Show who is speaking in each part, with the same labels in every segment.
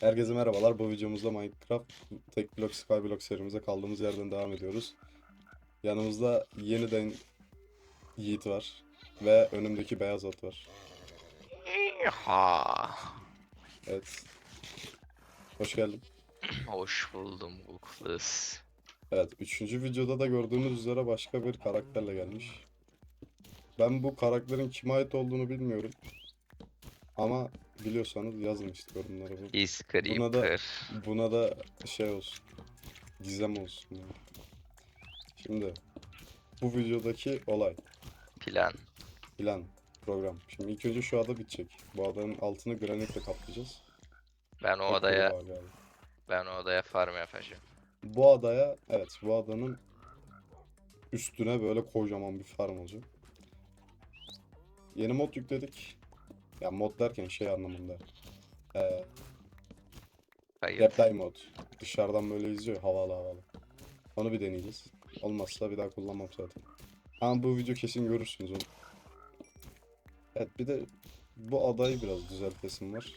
Speaker 1: Herkese merhabalar. Bu videomuzda Minecraft Tek Block Skyblock serimize kaldığımız yerden devam ediyoruz. Yanımızda yeniden Yiğit var ve önümdeki beyaz at var.
Speaker 2: Ha,
Speaker 1: Evet. Hoş geldin.
Speaker 2: hoş buldum Uklas.
Speaker 1: Evet, üçüncü videoda da gördüğünüz üzere başka bir karakterle gelmiş. Ben bu karakterin kime ait olduğunu bilmiyorum. Ama biliyorsanız yazın işte yorumlara. Bu-
Speaker 2: Is
Speaker 1: Buna da-
Speaker 2: Creeper.
Speaker 1: Buna da şey olsun. Gizem olsun. yani. Şimdi bu videodaki olay,
Speaker 2: Plan.
Speaker 1: plan, program. Şimdi ilk önce şu ada bitecek. Bu adanın altını granitle kaplayacağız.
Speaker 2: Ben o
Speaker 1: Ve
Speaker 2: odaya ben o odaya farm yapacağım.
Speaker 1: Bu adaya, evet bu adanın üstüne böyle kocaman bir farm olacak. Yeni mod yükledik. Ya mod derken şey anlamında. Ee,
Speaker 2: Hayır.
Speaker 1: Mod. Dışarıdan böyle izliyor havalı havalı. Onu bir deneyeceğiz. Olmazsa bir daha kullanmam zaten. Ama bu video kesin görürsünüz onu. Evet bir de bu adayı biraz düzeltesim var.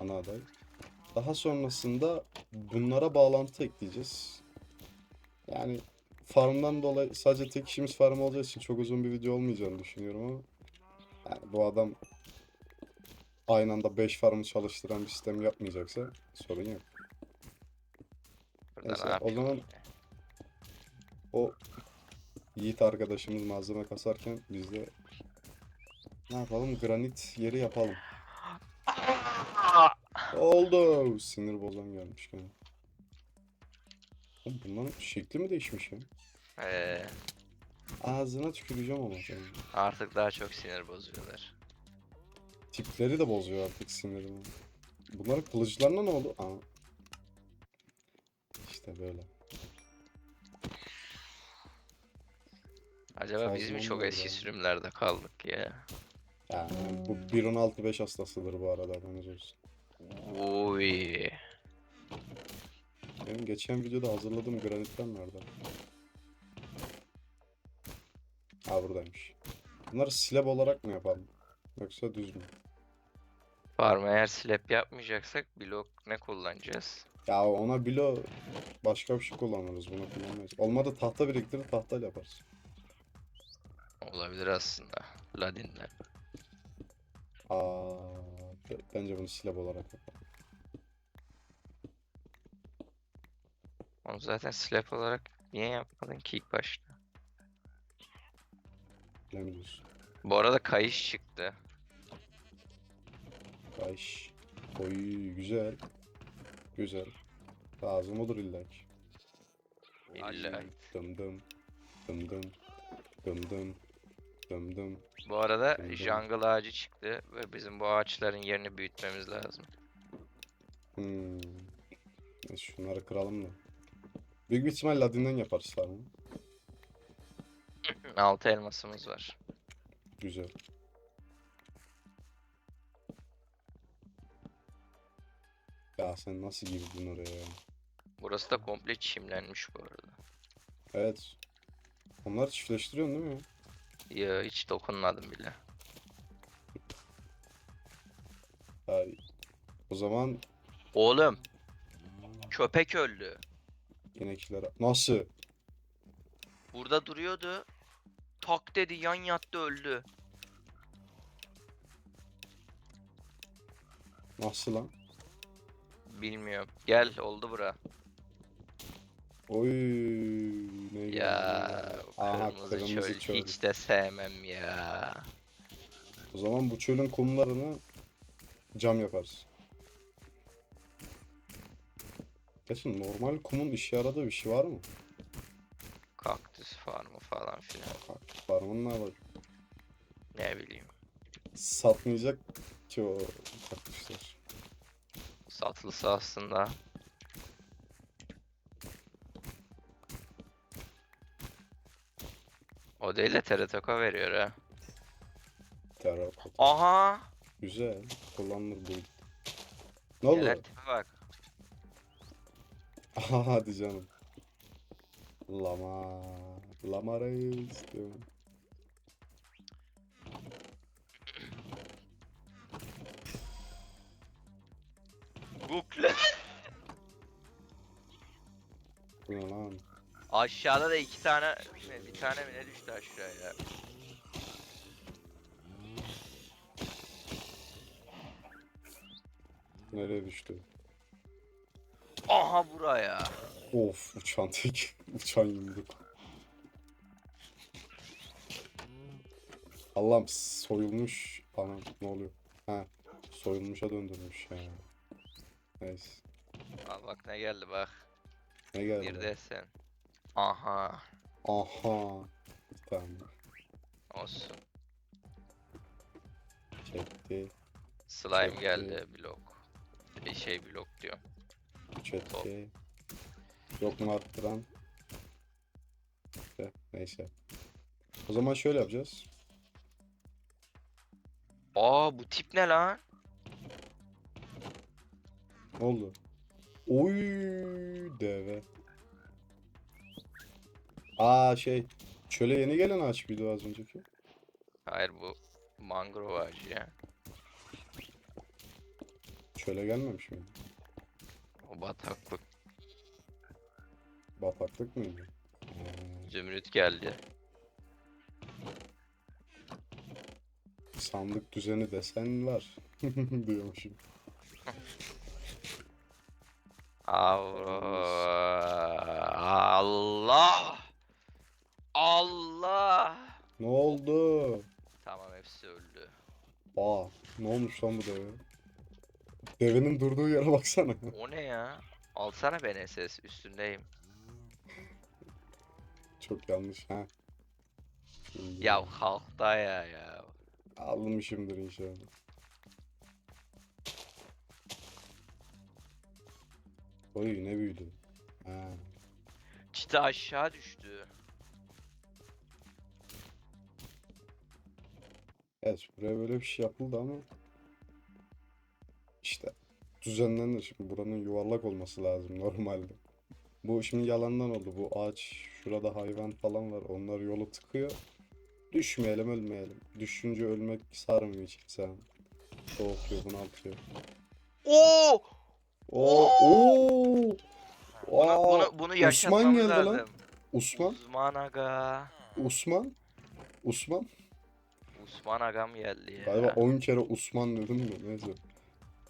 Speaker 1: Ana aday. Daha sonrasında bunlara bağlantı ekleyeceğiz. Yani farmdan dolayı sadece tek işimiz farm olacağı için çok uzun bir video olmayacağını düşünüyorum ama yani bu adam aynı anda 5 farmı çalıştıran bir sistem yapmayacaksa sorun yok. Neyse,
Speaker 2: ne
Speaker 1: o zaman- O Yiğit arkadaşımız malzeme kasarken biz de ne yapalım? Granit yeri yapalım. Oldu. Sinir bozan gelmiş gene. Oğlum bunların şekli mi değişmiş ya?
Speaker 2: Ee,
Speaker 1: Ağzına tüküreceğim ama senin.
Speaker 2: artık daha çok sinir bozuyorlar.
Speaker 1: Tipleri de bozuyor artık sinirimi. Bunların kılıçlarına ne oldu? Aa. İşte böyle.
Speaker 2: Acaba biz mi çok eski sürümlerde kaldık ya?
Speaker 1: Yani bu 1.16.5 hastasıdır bu arada haberiniz olsun.
Speaker 2: Uy.
Speaker 1: Benim geçen videoda hazırladığım granitler nerede? Ha buradaymış. Bunları slab olarak mı yapalım? Yoksa düz mü?
Speaker 2: Farm eğer slap yapmayacaksak blok ne kullanacağız?
Speaker 1: Ya ona bilo başka bir şey kullanırız. Bunu kullanmayız. Olmadı tahta biriktirir tahtayla yaparız.
Speaker 2: Olabilir aslında. Ladin'den.
Speaker 1: Aa, be- bence bunu slab olarak yapalım.
Speaker 2: Onu zaten slap olarak niye yapmadın ki ilk başta?
Speaker 1: Bilemiyoruz.
Speaker 2: Bu arada kayış çıktı.
Speaker 1: Kayış. Oy güzel. Güzel. Lazım olur illa ki.
Speaker 2: İlla.
Speaker 1: Dım dım. Dım dım. Dım dım. Dım dım.
Speaker 2: Bu arada
Speaker 1: Dım dım.
Speaker 2: jungle ağacı çıktı ve bizim bu ağaçların yerini büyütmemiz lazım.
Speaker 1: Hmm. Neyse şunları kıralım da. Büyük bir ihtimal Ladin'den yaparız farmı.
Speaker 2: 6 elmasımız var.
Speaker 1: Güzel. Ya sen nasıl girdin oraya ya?
Speaker 2: Burası da komple çimlenmiş bu arada.
Speaker 1: Evet. Onları çiftleştiriyorsun değil mi?
Speaker 2: Ya hiç dokunmadım bile.
Speaker 1: Ya, o zaman
Speaker 2: Oğlum. Köpek öldü.
Speaker 1: inekler... Nasıl?
Speaker 2: Burada duruyordu. Tak dedi yan yattı öldü.
Speaker 1: Nasıl lan?
Speaker 2: Bilmiyorum. Gel oldu bura.
Speaker 1: Oy ne
Speaker 2: Ya
Speaker 1: geldi? Aha
Speaker 2: kırmızı, çöl, hiç de sevmem ya.
Speaker 1: O zaman bu çölün kumlarını cam yaparız. Gerçi normal kumun işe yaradığı bir şey var mı?
Speaker 2: Kaktüs farmı falan filan.
Speaker 1: Var mı ne var?
Speaker 2: Ne bileyim.
Speaker 1: Satmayacak ki o kaktüsler.
Speaker 2: Satılsa aslında. O değil de terataka veriyor ha.
Speaker 1: Terrakota.
Speaker 2: Aha!
Speaker 1: Güzel. Kullanılır bu. Ne oldu?
Speaker 2: Tipe bak.
Speaker 1: Aha hadi canım. Lama. Lama reis diyorum.
Speaker 2: Google.
Speaker 1: Bu ne lan?
Speaker 2: Aşağıda da iki tane bir tane mi ne düştü aşağıya?
Speaker 1: Nereye düştü?
Speaker 2: Aha buraya.
Speaker 1: Of uçan tek. Uçan yumruk. Allah'ım soyulmuş. Anam ne oluyor? Ha soyulmuşa döndürmüş ya. Neyse.
Speaker 2: Al bak ne geldi bak.
Speaker 1: Ne geldi?
Speaker 2: Bir desen. Aha.
Speaker 1: Aha. Tane.
Speaker 2: Olsun.
Speaker 1: Çekti.
Speaker 2: Slime
Speaker 1: Çekti.
Speaker 2: geldi blok. Bir şey blok diyor.
Speaker 1: Çekti. Yok mu arttıran? İşte, neyse. O zaman şöyle yapacağız.
Speaker 2: Aa bu tip ne lan?
Speaker 1: Ne oldu? Oy deve. Aa şey. Çöle yeni gelen ağaç mıydı az önceki?
Speaker 2: Hayır bu mangrove ağacı ya.
Speaker 1: Çöle gelmemiş miydi?
Speaker 2: O bataklık.
Speaker 1: Bataklık mıydı?
Speaker 2: Zümrüt geldi.
Speaker 1: sandık düzeni desen var. Diyormuşum.
Speaker 2: Allah! Allah!
Speaker 1: Ne oldu?
Speaker 2: Tamam hepsi öldü.
Speaker 1: Aa, ne olmuş lan bu deve? Devenin durduğu yere baksana.
Speaker 2: O ne ya? Alsana beni ses üstündeyim.
Speaker 1: Çok yanlış ha. Şimdi
Speaker 2: Ya kalk da ya ya.
Speaker 1: almışımdır inşallah. Oy ne büyüdü. Ha.
Speaker 2: Çita aşağı düştü.
Speaker 1: Evet buraya böyle bir şey yapıldı ama işte düzenlenir şimdi buranın yuvarlak olması lazım normalde. Bu şimdi yalandan oldu. Bu ağaç şurada hayvan falan var. Onlar yolu tıkıyor. Düşmeyelim ölmeyelim. Düşünce ölmek sarmıyor hiç kimse. Soğutuyor bunaltıyor.
Speaker 2: Oo!
Speaker 1: Oo, oo.
Speaker 2: Bunu,
Speaker 1: Aa,
Speaker 2: bunu, bunu yaşatmamız
Speaker 1: geldi lan. Osman,
Speaker 2: Osman aga.
Speaker 1: Osman, Osman.
Speaker 2: Osman agam geldi ya.
Speaker 1: Galiba 10 kere Osman dedim de neyse.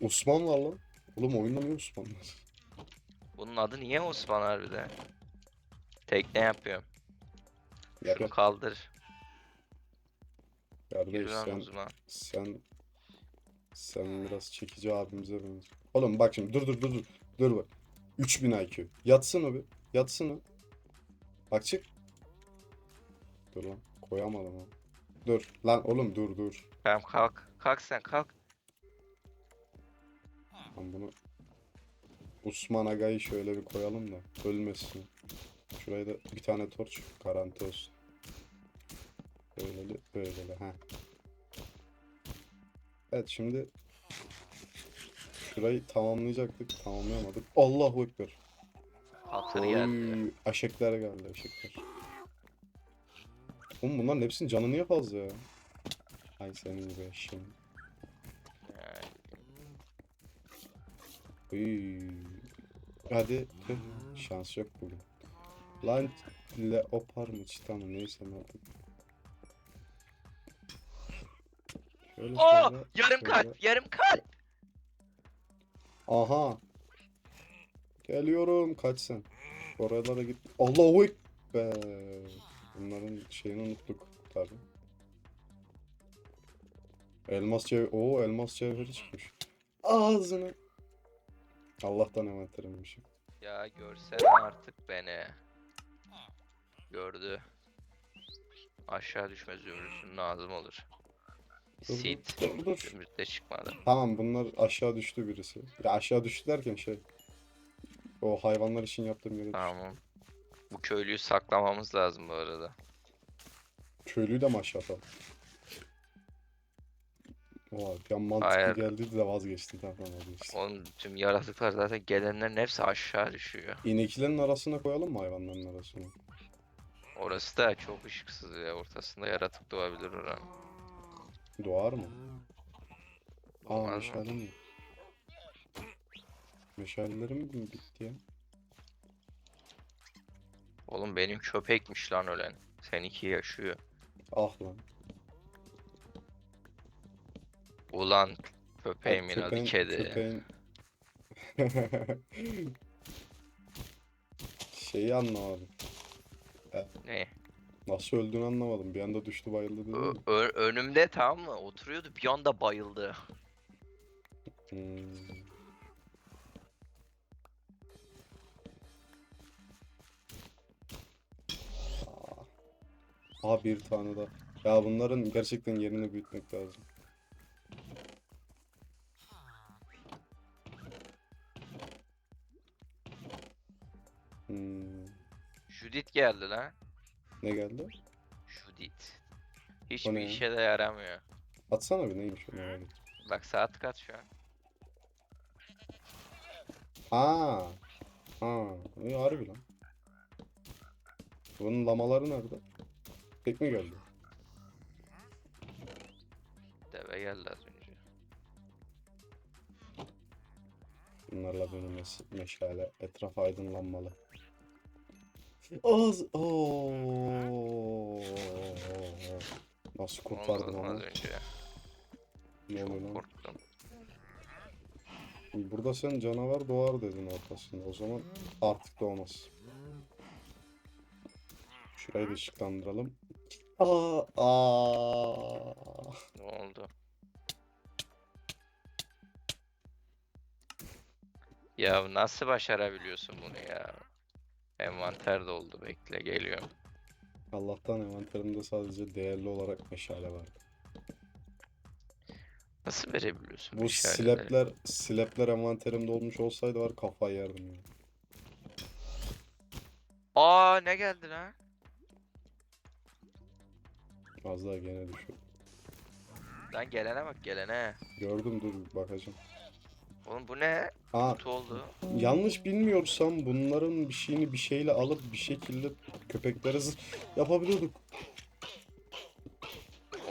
Speaker 1: Osman var lan. Oğlum oyunda niye Osman var?
Speaker 2: Bunun adı niye Osman harbiden? Tekne yapıyorum.
Speaker 1: Yap
Speaker 2: Şunu
Speaker 1: yap.
Speaker 2: kaldır.
Speaker 1: Kardeş
Speaker 2: Yürü lan
Speaker 1: sen,
Speaker 2: uzman.
Speaker 1: sen sen biraz çekici abimize benziyorsun. Oğlum bak şimdi dur dur dur dur. Dur bak. 3000 IQ. Yatsın o bir. Yatsın o. Bak çık. Dur lan. Koyamadım ha. Dur. Lan oğlum dur dur.
Speaker 2: Tamam kalk. Kalk sen kalk.
Speaker 1: Ben bunu Osman Aga'yı şöyle bir koyalım da ölmesin. Şuraya da bir tane torç garanti olsun. Böyleli böyleli ha. Evet şimdi şurayı tamamlayacaktık tamamlayamadık. Allahu Ekber.
Speaker 2: Hatır geldi.
Speaker 1: Oy, Aşekler geldi aşekler. Oğlum bunların hepsinin canı niye fazla ya? Ay senin.
Speaker 2: Yani
Speaker 1: Uy. Hadi. tüh, Şans yok bugün. Lan leopar mı çita mı neyse ne. Şöyle
Speaker 2: Oo!
Speaker 1: şöyle,
Speaker 2: Yarım
Speaker 1: şöyle.
Speaker 2: kalp, yarım kalp.
Speaker 1: Aha. Geliyorum kaç sen. Oralara git. Allahu Ekber. Bunların şeyini unuttuk tabi. Elmas cevher. Oo elmas cevheri çıkmış. Ağzını. Allah'tan envanterimmişim.
Speaker 2: Ya görsene artık beni. Gördü. Aşağı düşme zümrütün lazım olur.
Speaker 1: Dur, dur,
Speaker 2: Sit.
Speaker 1: dur, dur.
Speaker 2: Zümrüt de çıkmadı.
Speaker 1: Tamam bunlar aşağı düştü birisi. Ya aşağı düştü derken şey. O hayvanlar için yaptığım yere düştü.
Speaker 2: Tamam. Bu köylüyü saklamamız lazım bu arada.
Speaker 1: Köylüyü de mi aşağı atalım? Oha bir an mantıklı
Speaker 2: Hayır.
Speaker 1: geldiydi de vazgeçtim tamam vazgeçtim.
Speaker 2: Onun tüm yaratıklar zaten gelenlerin hepsi aşağı düşüyor.
Speaker 1: İneklerin arasına koyalım mı hayvanların arasına?
Speaker 2: Orası da çok ışıksız ya. Ortasında yaratık doğabilir oranın.
Speaker 1: Doğar mı? Aa meşale mi? Meşalelerim mi bitti ya?
Speaker 2: Oğlum benim köpekmiş lan ölen. Seninki yaşıyor.
Speaker 1: Ah lan.
Speaker 2: Ulan köpeğimin adı
Speaker 1: köpeğin-
Speaker 2: kedi.
Speaker 1: köpeğin- Şeyi anlamadım.
Speaker 2: Ne?
Speaker 1: Nasıl öldüğünü anlamadım. Bir anda düştü bayıldı dedin
Speaker 2: Ö- ö- önümde tamam mı? Oturuyordu bir anda bayıldı.
Speaker 1: Hmm. Aa bir tane daha. Ya bunların gerçekten yerini büyütmek lazım. Hmm.
Speaker 2: Judith geldi lan.
Speaker 1: Ne geldi?
Speaker 2: Judith. Hiçbir
Speaker 1: ne
Speaker 2: işe de yaramıyor.
Speaker 1: Atsana bir neymiş o merak ettim.
Speaker 2: Bak saat kaç şu an?
Speaker 1: Aa. Ha. İyi harbi lan. Bunun lamaları nerede? Tek mi geldi?
Speaker 2: Deve geldi az önce.
Speaker 1: Bunlarla benim mes- meşale. Etraf aydınlanmalı. Az. Oo. Nasıl kurtardım
Speaker 2: az önce?
Speaker 1: Ne oluyor
Speaker 2: Çok
Speaker 1: lan?
Speaker 2: korktum.
Speaker 1: Burada sen canavar doğar dedin ortasında. O zaman artık doğmaz. Şurayı da ışıklandıralım. Aa, aa.
Speaker 2: Ne oldu? Ya nasıl başarabiliyorsun bunu ya? Envanter doldu bekle geliyorum.
Speaker 1: Allah'tan envanterimde sadece değerli olarak meşale var.
Speaker 2: Nasıl verebiliyorsun
Speaker 1: Bu
Speaker 2: meşaleleri?
Speaker 1: silepler, silepler envanterimde olmuş olsaydı var kafayı yerdim ya.
Speaker 2: Aa ne geldi lan?
Speaker 1: Az daha gene düşüyor.
Speaker 2: Lan gelene bak gelene.
Speaker 1: Gördüm dur bakacağım.
Speaker 2: Oğlum bu ne?
Speaker 1: Aa
Speaker 2: Kutu oldu.
Speaker 1: yanlış bilmiyorsam bunların bir şeyini bir şeyle alıp bir şekilde köpeklere zı- yapabiliyorduk.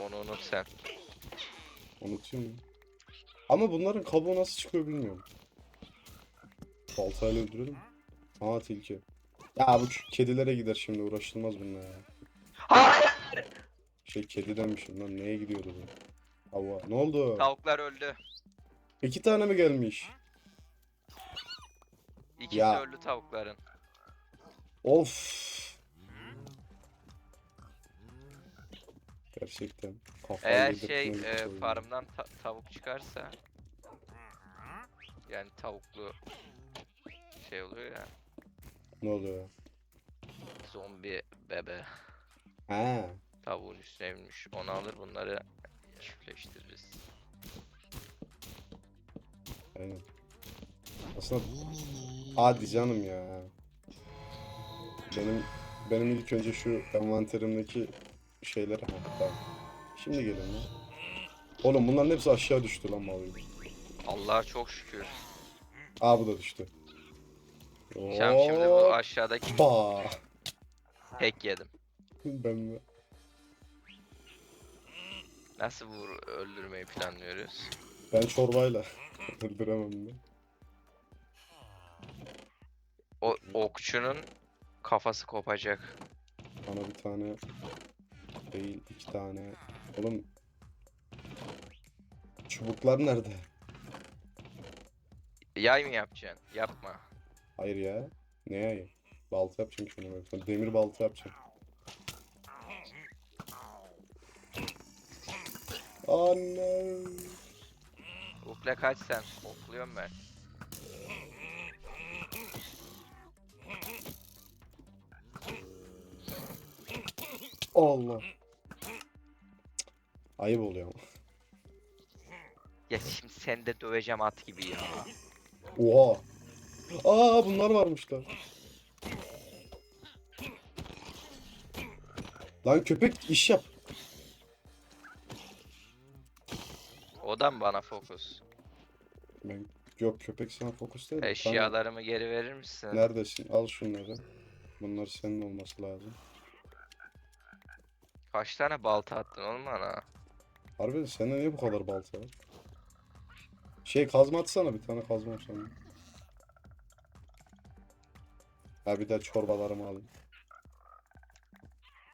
Speaker 2: Onu unut sen.
Speaker 1: Unutuyorum. Ama bunların kabuğu nasıl çıkıyor bilmiyorum. Baltayla öldürelim. Aa tilki. Ya bu ç- kedilere gider şimdi uğraşılmaz bununla ya.
Speaker 2: Hayır!
Speaker 1: Şey kedi demişim lan neye gidiyordu bu? Hava. Ne oldu?
Speaker 2: Tavuklar öldü.
Speaker 1: İki tane mi gelmiş?
Speaker 2: İkisi
Speaker 1: Ya.
Speaker 2: öldü tavukların.
Speaker 1: Of. Gerçekten kafayı
Speaker 2: Eğer şey e,
Speaker 1: oyun.
Speaker 2: farmdan ta- tavuk çıkarsa yani tavuklu şey oluyor ya
Speaker 1: Ne oluyor?
Speaker 2: zombi bebe
Speaker 1: Ha.
Speaker 2: tavuğun üstüne binmiş onu alır bunları çiftleştiririz.
Speaker 1: Aynen. Aslında hadi canım ya. Benim benim ilk önce şu envanterimdeki şeyleri ha tamam. Şimdi gelin. Oğlum bunların hepsi aşağı düştü lan mavi.
Speaker 2: Allah'a çok şükür.
Speaker 1: Aa bu da düştü.
Speaker 2: Şam şimdi bu aşağıdaki
Speaker 1: Ba.
Speaker 2: tek yedim.
Speaker 1: Ben de.
Speaker 2: Nasıl vur öldürmeyi planlıyoruz?
Speaker 1: Ben çorbayla öldüremem de.
Speaker 2: O okçunun kafası kopacak.
Speaker 1: Bana bir tane değil iki tane. Oğlum çubuklar nerede?
Speaker 2: Yay mı yapacaksın? Yapma.
Speaker 1: Hayır ya. Ne yayı? Balta yapacağım şunu böyle. Demir balta yapacağım. Anne.
Speaker 2: Ukle kaç sen? Okluyorum ben.
Speaker 1: Allah. Ayıp oluyor ama.
Speaker 2: Ya şimdi seni de döveceğim at gibi ya.
Speaker 1: Oha. Aa bunlar varmış lan. Lan köpek iş yap.
Speaker 2: O da mı bana fokus?
Speaker 1: Ben yok köpek sana fokus değil. de. Tamam.
Speaker 2: Eşyalarımı geri verir misin?
Speaker 1: Neredesin? Al şunları. Bunlar senin olması lazım.
Speaker 2: Kaç tane balta attın oğlum bana?
Speaker 1: Harbiden sende niye bu kadar balta var? Şey kazma atsana bir tane kazma sana. Ha bir de çorbalarımı alayım.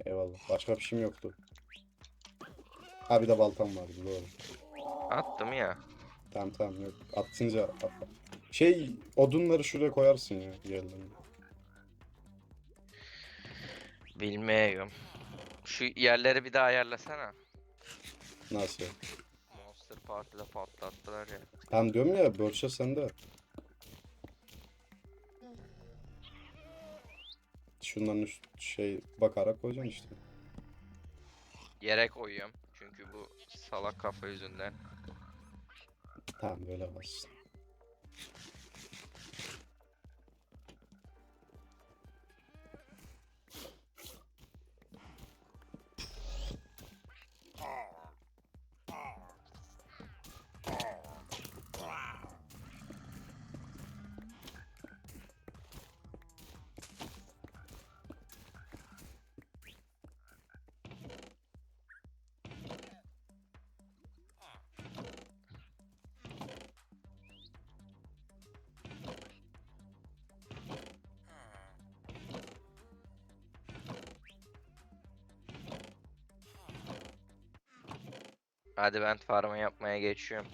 Speaker 1: Eyvallah. Başka bir şeyim yoktu. Ha bir de baltam vardı doğru.
Speaker 2: Attım ya.
Speaker 1: Tamam tamam yok. Atınca at- şey odunları şuraya koyarsın ya yerlerine.
Speaker 2: Bilmiyorum. Şu yerleri bir daha ayarlasana.
Speaker 1: Nasıl?
Speaker 2: Monster Party'de patlattılar ya.
Speaker 1: Tamam diyorum ya Börse sende. Şunların üst şey bakarak koyacaksın işte.
Speaker 2: Yere koyuyorum. Çünkü bu salak kafa yüzünden.
Speaker 1: Tamam böyle bassın.
Speaker 2: Hadi ben farmı yapmaya geçiyorum.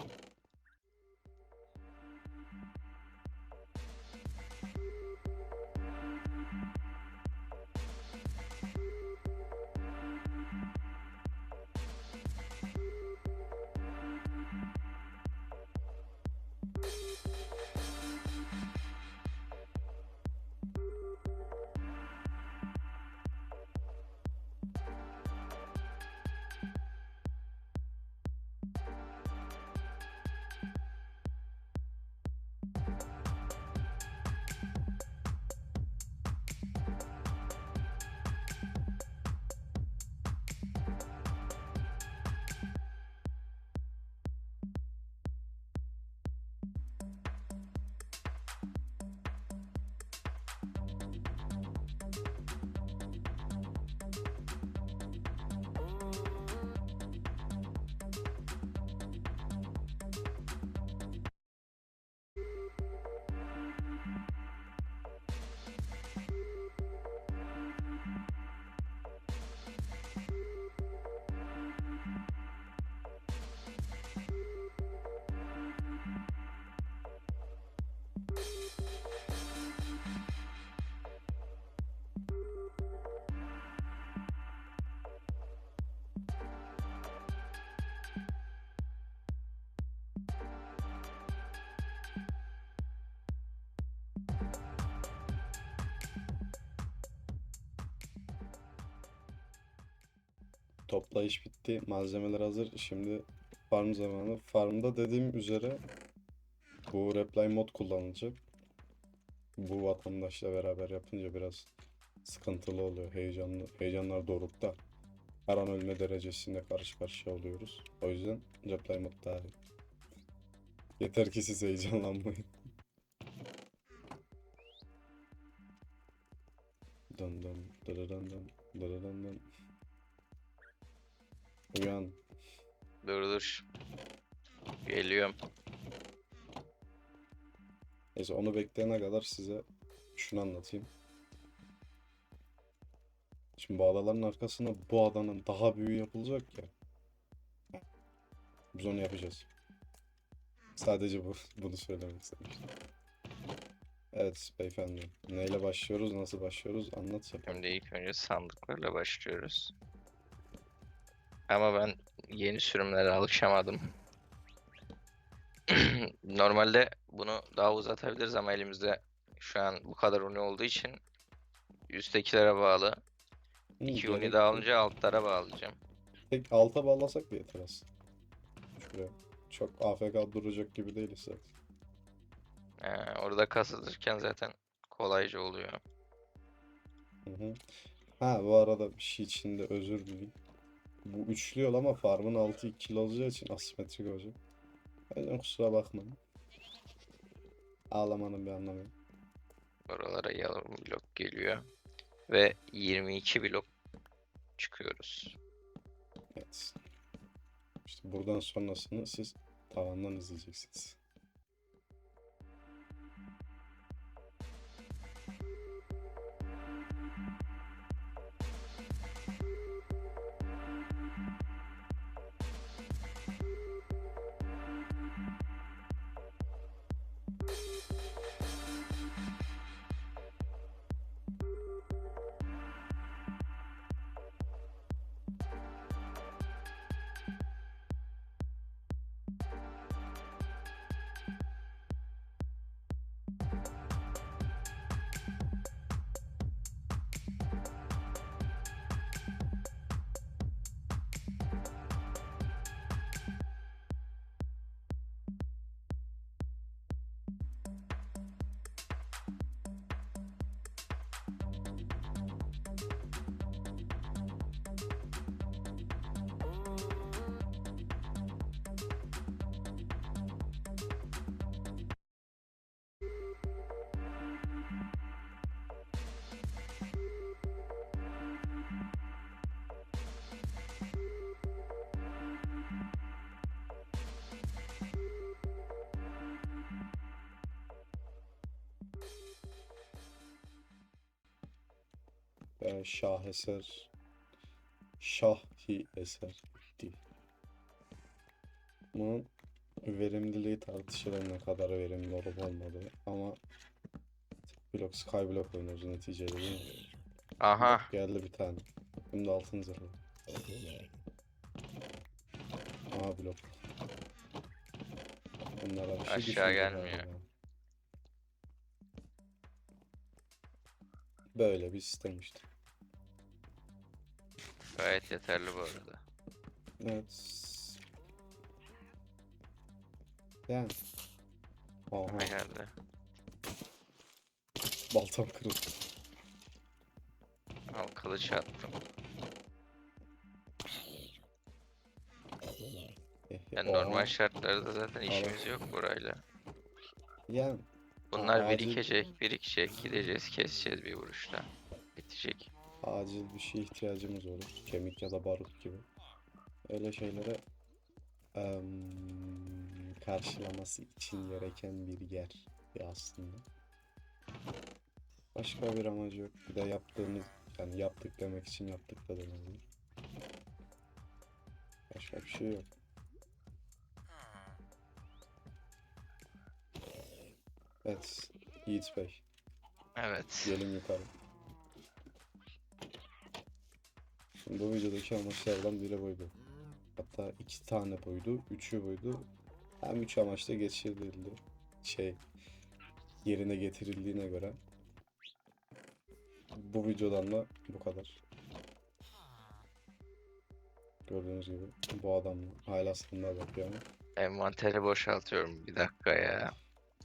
Speaker 1: Toplayış bitti. Malzemeler hazır. Şimdi farm zamanı. Farmda dediğim üzere bu reply mod kullanılacak. Bu vatandaşla beraber yapınca biraz sıkıntılı oluyor. Heyecanlı, heyecanlar dorukta. Her an ölme derecesinde karşı karşıya oluyoruz. O yüzden reply mod daha iyi. Yeter ki siz heyecanlanmayın. Dın dın dırırın dın dırırın dın. Uyan.
Speaker 2: Dur dur. Geliyorum.
Speaker 1: Neyse onu bekleyene kadar size şunu anlatayım. Şimdi bu adaların arkasına bu adanın daha büyüğü yapılacak ya. Biz onu yapacağız. Sadece bu, bunu söylemek istemiştim. Evet beyefendi. Neyle başlıyoruz, nasıl başlıyoruz anlat.
Speaker 2: Şimdi ilk önce sandıklarla başlıyoruz. Ama ben yeni sürümlere alışamadım. Normalde bunu daha uzatabiliriz ama elimizde şu an bu kadar uni olduğu için üsttekilere bağlı. 2
Speaker 1: gerek
Speaker 2: uni daha alınca altlara bağlayacağım.
Speaker 1: Tek alta bağlasak da yeter aslında. Şuraya. Çok AFK duracak gibi değiliz zaten.
Speaker 2: Ee, orada kasılırken zaten kolayca oluyor.
Speaker 1: Hı hı. Ha bu arada bir şey için de özür dileyim. Bu üçlü yol ama farmın altı 2 kilo olacağı için asimetrik olacak. O yüzden kusura bakmayın. Ağlamanın bir anlamı yok.
Speaker 2: Oralara yarım blok geliyor. Ve 22 blok çıkıyoruz.
Speaker 1: Evet. İşte buradan sonrasını siz tavandan izleyeceksiniz. Şaheser şahi eser değil. Bunun verimliliği tartışılır ne kadar verimli olup olmadığı ama blok skyblock oynuyoruz neticede değil mi?
Speaker 2: Aha.
Speaker 1: Geldi bir tane. De altın zırhlı. Aa blok. Bunlara bir şey
Speaker 2: Aşağı gelmiyor.
Speaker 1: galiba. Böyle bir sistem işte.
Speaker 2: Gayet yeterli bu arada.
Speaker 1: Evet. Yani. Aha,
Speaker 2: Ne geldi?
Speaker 1: baltam kırıldı.
Speaker 2: Al kılıç attım. Yani normal şartlarda zaten işimiz yok burayla.
Speaker 1: Yani
Speaker 2: Bunlar
Speaker 1: acil-
Speaker 2: birikecek, birikecek. Gideceğiz, keseceğiz bir vuruşta. Bitecek.
Speaker 1: Acil bir şeye ihtiyacımız olur. Kemik ya da barut gibi. Öyle şeylere em, karşılaması için gereken bir yer aslında. Başka bir amacı yok. Bir de yaptığımız yani yaptık demek için yaptık da denebilir. Başka bir şey yok. Evet. Yiğit Bey.
Speaker 2: Evet.
Speaker 1: Gelin yukarı. Şimdi bu videodaki amaçlardan biri buydu. Hatta iki tane buydu. Üçü buydu. Hem üç amaçta geçirildi. Şey yerine getirildiğine göre. Bu videodan da bu kadar. Gördüğünüz gibi bu adam hala sandığa bakıyor ama
Speaker 2: Envanteri boşaltıyorum. Bir dakika ya.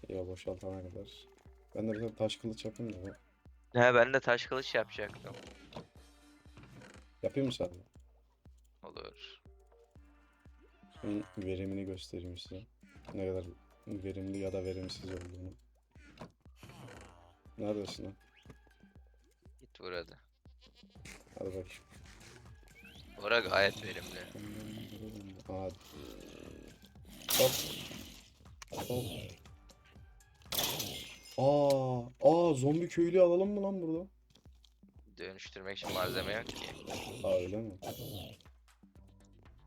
Speaker 1: ya boşaltana kadar. Ben de bir tane taş kılıç yapayım da.
Speaker 2: He ben de taş kılıç yapacaktım.
Speaker 1: Yapayım mı de?
Speaker 2: Olur.
Speaker 1: Bunun verimini göstereyim size. Ne kadar verimli ya da verimsiz olduğunu. Neredesin lan?
Speaker 2: Git burada.
Speaker 1: Hadi bakayım.
Speaker 2: Bora gayet verimli.
Speaker 1: Aa. Hop. Hop. Aa, aa zombi köylü alalım mı lan burada?
Speaker 2: Dönüştürmek için malzeme yok ki.
Speaker 1: Aa öyle mi?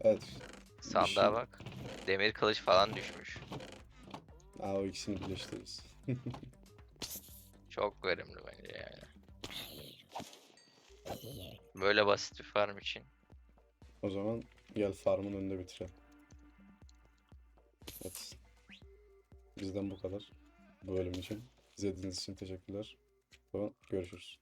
Speaker 1: Evet.
Speaker 2: Sandığa
Speaker 1: şey-
Speaker 2: bak. Demir kılıç falan düşmüş.
Speaker 1: Aa o ikisini birleştiririz.
Speaker 2: Çok verimli bence yani. Böyle basit bir farm için.
Speaker 1: O zaman gel farmın önünde bitirelim. Evet. Bizden bu kadar. Bu bölüm için. İzlediğiniz için teşekkürler. O zaman görüşürüz.